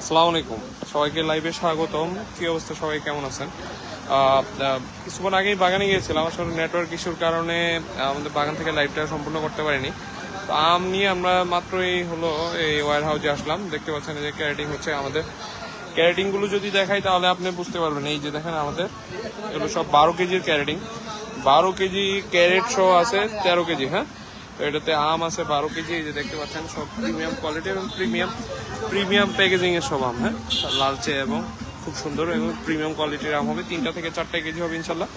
আসসালামু আলাইকুম। সবাইকে লাইভে স্বাগতম। কি অবস্থা? সবাই কেমন আছেন? কিছুক্ষণ আগেই বাগানে গিয়েছিলাম। আসলে নেটওয়ার্ক ইস্যুর কারণে আমাদের বাগান থেকে লাইভটা সম্পূর্ণ করতে পারিনি। তো আম নিয়ে আমরা মাত্রই হলো এই ওয়ার হাউসে আসলাম। দেখতে পাচ্ছেন এই যে ক্যারেটিং হচ্ছে আমাদের। ক্যারেটিংগুলো যদি দেখাই তাহলে আপনি বুঝতে পারবেন। এই যে দেখেন আমাদের, এগুলো সব বারো কেজির ক্যারেটিং। বারো কেজি ক্যারেট সহ আছে তেরো কেজি হ্যাঁ? এটাতে আম আছে বারো কেজি, এই যে দেখতে পাচ্ছেন, সব প্রিমিয়াম কোয়ালিটি এবং প্রিমিয়াম প্রিমিয়াম প্যাকেজিং এর সব আম হ্যাঁ? লালচে এবং খুব সুন্দর এবং প্রিমিয়াম কোয়ালিটির আম হবে। তিনটা থেকে চারটা কেজি হবে ইনশাল্লাহ।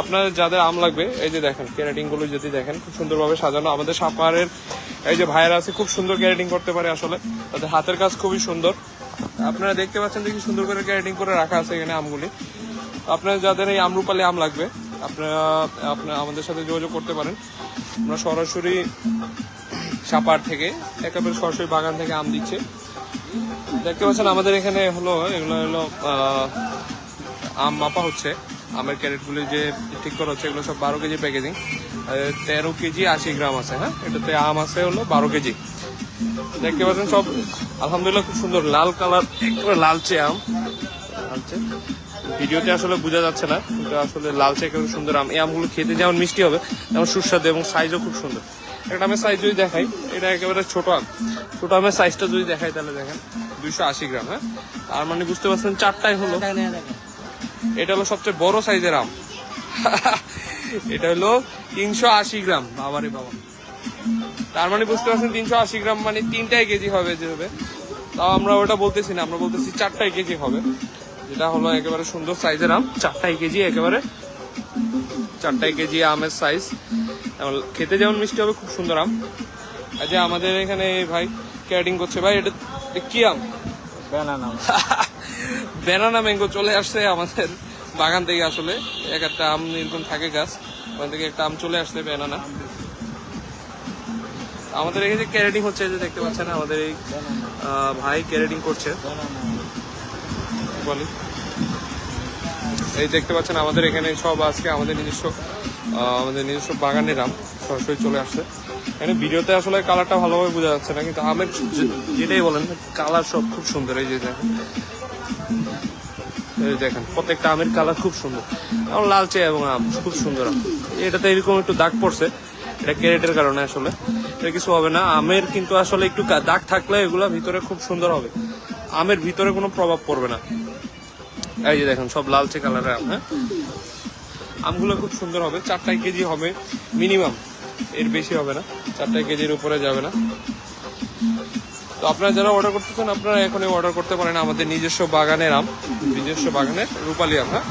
আপনার যাদের আম লাগবে, এই যে দেখেন ক্যারেটিংগুলো যদি দেখেন, খুব সুন্দরভাবে সাজানো। আমাদের সাপারের এই যে ভাইয়েরা আছে, খুব সুন্দর ক্যারেটিং করতে পারে আসলে। তাদের হাতের কাজ খুবই সুন্দর। আপনারা দেখতে পাচ্ছেন দেখি সুন্দর করে ক্যারেটিং করে রাখা আছে এখানে আমগুলি। আপনার যাদের এই আমরুপালি আম লাগবে আপনারা আপনারা আমাদের সাথে যোগাযোগ করতে পারেন। আমরা সরাসরি সাপার থেকে, একেবারে সরাসরি বাগান থেকে আম দিচ্ছে। দেখতে পাচ্ছেন আমাদের এখানে হলো, এগুলো হলো আম মাপা হচ্ছে। আমের ক্যারেটগুলি যে ঠিক করা হচ্ছে, এগুলো সব বারো কেজি প্যাকেজিং। তেরো কেজি আশি গ্রাম আছে হ্যাঁ? এটাতে আম আছে হলো বারো কেজি। দেখতে পাচ্ছেন সব, আলহামদুলিল্লাহ খুব সুন্দর, লাল কালার, একেবারে লালচে আম। লালচে। ভিডিওতে আসলে বোঝা যাচ্ছে না। আসলে লালচে একেবারে সুন্দর আম। এই আমগুলো খেতে যেমন মিষ্টি হবে তেমন সুস্বাদু এবং সাইজও খুব সুন্দর। একটা আমের সাইজ যদি দেখাই এটা একেবারে ছোট আম। ছোট আমের সাইজটা যদি দেখাই তাহলে দেখেন দুইশো আশি গ্রাম হ্যাঁ? তার মানে বুঝতে পারছেন চারটাই হলো। এটা হলো সবচেয়ে বড় সাইজের আম। এটা হলো তিনশো আশি গ্রাম বাবারে বাবা। তার মানে বুঝতে পারছেন তিনশো আশি গ্রাম মানে তিনটাই কেজি হবে যে হবে তাও আমরা ওটা বলতেছি না আমরা বলতেছি চারটাই কেজি হবে। যেটা হলো একেবারে সুন্দর সাইজের আম চারটাই কেজি একেবারে। চারটাই কেজি আমের সাইজ খেতে যেমন মিষ্টি হবে খুব সুন্দর আম। এই যে আমাদের এখানে ভাই ক্যাটিং করছে ভাই এটা কি আম? ব্যানানা ম্যাঙ্গো চলে আসছে আমাদের বাগান থেকে আসলে। এক একটা আম এরকম থাকে গাছ ওখান থেকে একটা আম চলে আসছে ব্যানানা আমাদের এখানে ক্যারেটিং হচ্ছে যে দেখতে পাচ্ছেন আমাদের এই ভাই ক্যারেটিং করছে। বলি এই দেখতে পাচ্ছেন আমাদের এখানে সব আজকে আমাদের নিজস্ব আমাদের নিজস্ব বাগানের আম সরাসরি চলে আসছে। এখানে ভিডিওতে আসলে কালারটা ভালোভাবে বোঝা যাচ্ছে না, কিন্তু আমের যেটাই বলেন, কালার সব খুব সুন্দর, এই যে দেখেন। এই দেখেন, প্রত্যেকটা আমের কালার খুব সুন্দর। এবং লালচে এবং আম, খুব সুন্দর আম। এটাতে এরকম একটু দাগ পড়ছে, এটা ক্যারেটের কারণে আসলে। এটা কিছু হবে না, আমের কিন্তু আসলে একটু দাগ থাকলে এগুলো ভিতরে খুব সুন্দর হবে। আমের ভিতরে কোনো প্রভাব পড়বে না। এই যে দেখেন, সব লালচে কালারের আম হ্যাঁ? আমগুলো খুব সুন্দর হবে। চারটাই কেজি হবে মিনিমাম। এর বেশি হবে না। চারটাই কেজির উপরে যাবে না। তো আপনারা যারা অর্ডার করতে চান আপনারা এখনই অর্ডার করতে পারেন আমাদের নিজস্ব বাগানের আম, নিজস্ব বাগানের রূপালী আম হ্যাঁ?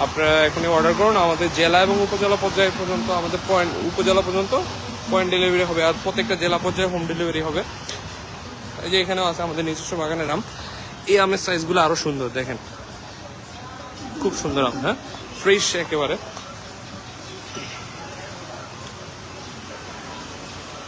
আপনারা এখনই অর্ডার করুন। আমাদের জেলা এবং উপজেলা পর্যায়ে পর্যন্ত, আমাদের পয়েন্ট উপজেলা পর্যন্ত পয়েন্ট ডেলিভারি হবে। আর প্রত্যেকটা জেলা পর্যায়ে হোম ডেলিভারি হবে। এই যে এখানেও আছে আমাদের নিজস্ব বাগানের আম। এই আমের সাইজগুলো আরও সুন্দর, দেখেন। খুব সুন্দর আম হ্যাঁ? ফ্রেশ একেবারে।